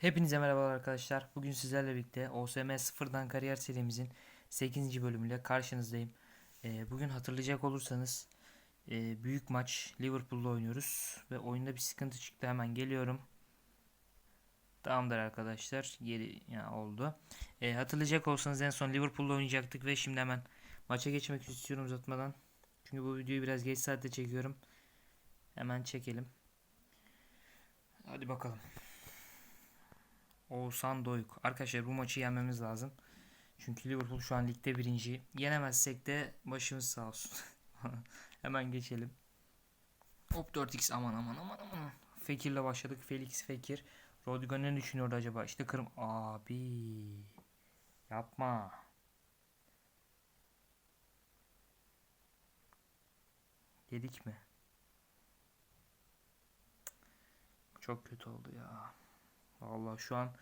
Hepinize merhabalar arkadaşlar. Bugün sizlerle birlikte OSM sıfırdan kariyer serimizin 8. bölümüyle karşınızdayım. Ee, bugün hatırlayacak olursanız e, büyük maç Liverpool'la oynuyoruz ve oyunda bir sıkıntı çıktı. Hemen geliyorum. Tamamdır arkadaşlar. Geri ya, oldu. Ee, hatırlayacak olsanız en son Liverpool'la oynayacaktık ve şimdi hemen maça geçmek istiyorum uzatmadan. Çünkü bu videoyu biraz geç saatte çekiyorum. Hemen çekelim. Hadi bakalım. Oğuzhan Doyuk. Arkadaşlar bu maçı yenmemiz lazım. Çünkü Liverpool şu an ligde birinci. Yenemezsek de başımız sağ olsun. Hemen geçelim. Hop 4x aman aman aman aman. Fekir'le başladık. Felix Fekir. Rodrigo ne düşünüyordu acaba? İşte kırım. Abi. Yapma. Yedik mi? Çok kötü oldu ya. Vallahi şu an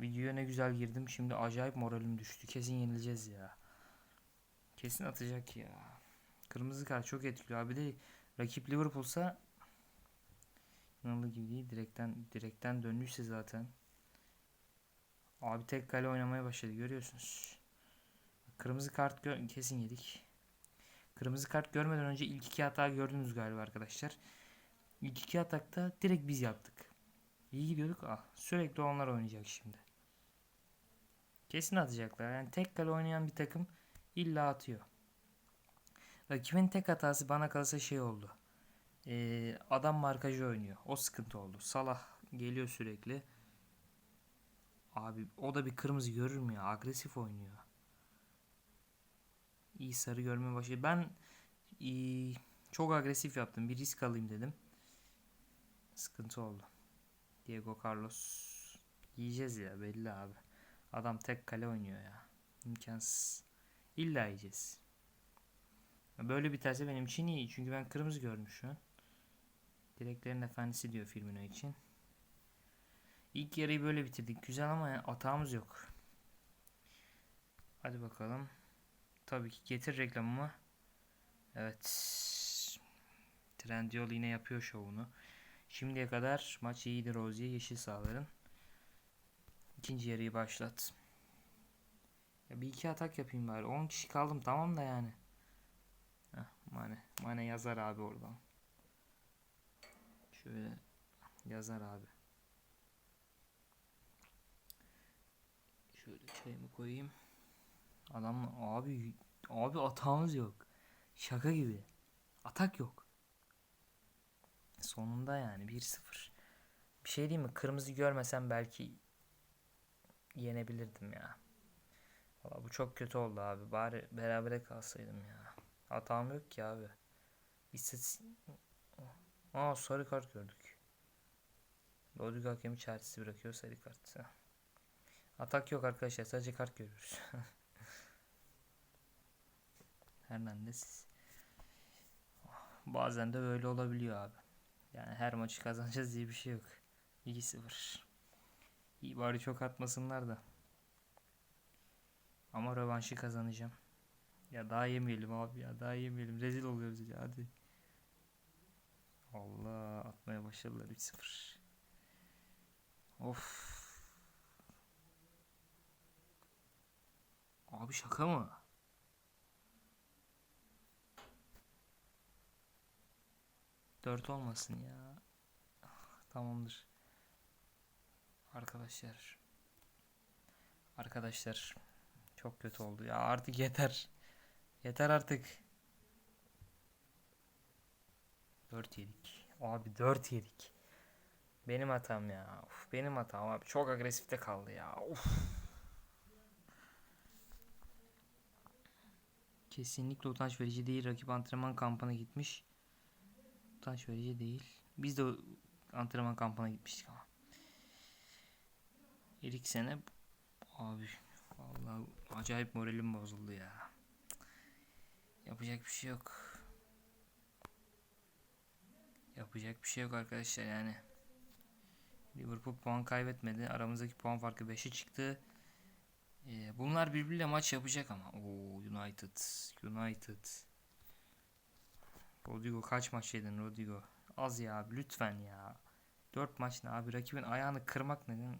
videoya ne güzel girdim. Şimdi acayip moralim düştü. Kesin yenileceğiz ya. Kesin atacak ya. Kırmızı kart çok etkili abi de rakip Liverpool'sa inanılır gibi değil. Direkten direkten dönmüşse zaten. Abi tek kale oynamaya başladı görüyorsunuz. Kırmızı kart kesin yedik. Kırmızı kart görmeden önce ilk iki hata gördünüz galiba arkadaşlar. İlk iki atakta direkt biz yaptık. İyi gidiyorduk. Ah, sürekli onlar oynayacak şimdi. Kesin atacaklar. Yani tek kale oynayan bir takım illa atıyor. Rakibin tek hatası bana kalırsa şey oldu. Ee, adam markajı oynuyor. O sıkıntı oldu. Salah geliyor sürekli. Abi o da bir kırmızı görür mü ya? Agresif oynuyor. İyi sarı görmeye başladı. Ben iyi, çok agresif yaptım. Bir risk alayım dedim. Sıkıntı oldu. Diego Carlos. Yiyeceğiz ya belli abi. Adam tek kale oynuyor ya. İmkansız. İlla yiyeceğiz. Böyle biterse benim için iyi. Çünkü ben kırmızı an. Direklerin efendisi diyor Firmino için. İlk yarıyı böyle bitirdik. Güzel ama yani atağımız yok. Hadi bakalım. Tabii ki getir reklamımı. Evet. Trendyol yine yapıyor şovunu. Şimdiye kadar maç iyiydi Rozier yeşil sağların. İkinci yarıyı başlat. Ya bir iki atak yapayım bari. 10 kişi kaldım tamam da yani. Heh, Mane. Mane yazar abi oradan. Şöyle yazar abi. Şöyle çayımı koyayım. Adam abi abi atağımız yok. Şaka gibi. Atak yok. Sonunda yani 1-0. Bir şey diyeyim mi? Kırmızı görmesem belki yenebilirdim ya. Valla bu çok kötü oldu abi. Bari berabere kalsaydım ya. Hatam yok ki abi. İstatistik... Aa sarı kart gördük. Rodrigo hakemi çaresiz bırakıyor sarı kart. Atak yok arkadaşlar. Sadece kart görüyoruz. Hernandez. Bazen de böyle olabiliyor abi. Yani her maçı kazanacağız diye bir şey yok. 2-0. İyi bari çok atmasınlar da. Ama rövanşı kazanacağım. Ya daha yemeyelim abi ya daha yemeyelim. Rezil oluyoruz ya hadi. Allah atmaya başladılar 3-0. Of. Abi şaka mı? Dört olmasın ya. Tamamdır. Arkadaşlar. Arkadaşlar. Çok kötü oldu ya. Artık yeter. Yeter artık. 4 yedik. Abi 4 yedik. Benim hatam ya. Uf, benim hatam abi. Çok agresifte kaldı ya. Uf. Kesinlikle utanç verici değil. Rakip antrenman kampına gitmiş. Utanç verici değil. Biz de antrenman kampına gitmiştik ama. İlk sene abi vallahi acayip moralim bozuldu ya. Yapacak bir şey yok. Yapacak bir şey yok arkadaşlar yani. Liverpool puan kaybetmedi. Aramızdaki puan farkı 5'e çıktı. Ee, bunlar birbiriyle maç yapacak ama. Oo United. United. Rodrigo kaç maç yedin Rodrigo? Az ya abi lütfen ya. 4 maç ne abi rakibin ayağını kırmak neden?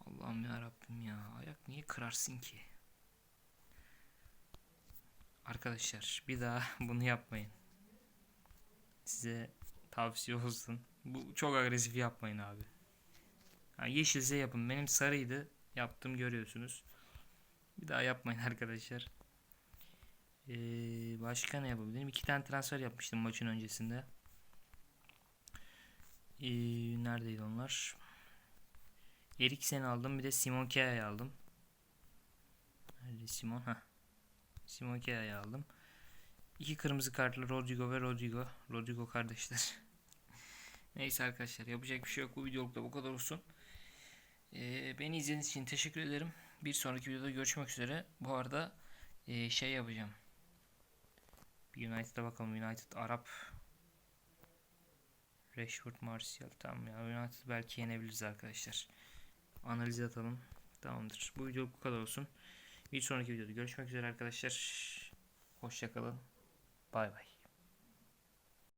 Allah'ım ya Rabbim ya. Ayak niye kırarsın ki? Arkadaşlar bir daha bunu yapmayın. Size tavsiye olsun. Bu çok agresif yapmayın abi. Ha, yeşilse yapın. Benim sarıydı. Yaptım görüyorsunuz. Bir daha yapmayın arkadaşlar. Ee, başka ne yapabilirim? İki tane transfer yapmıştım maçın öncesinde. Ee, neredeydi onlar? Eriksen'i aldım. Bir de Simon Kjær'i aldım. Nerede Simon? Ha. Simon Kjær'i aldım. İki kırmızı kartlı Rodrigo ve Rodrigo. Rodrigo kardeşler. Neyse arkadaşlar yapacak bir şey yok. Bu videolukta bu kadar olsun. Ee, beni izlediğiniz için teşekkür ederim. Bir sonraki videoda görüşmek üzere. Bu arada ee, şey yapacağım. Bir United'a bakalım. United Arap Rashford Martial tamam ya United belki yenebiliriz arkadaşlar. Analiz atalım. Tamamdır. Bu video bu kadar olsun. Bir sonraki videoda görüşmek üzere arkadaşlar. Hoşçakalın. Bay bay.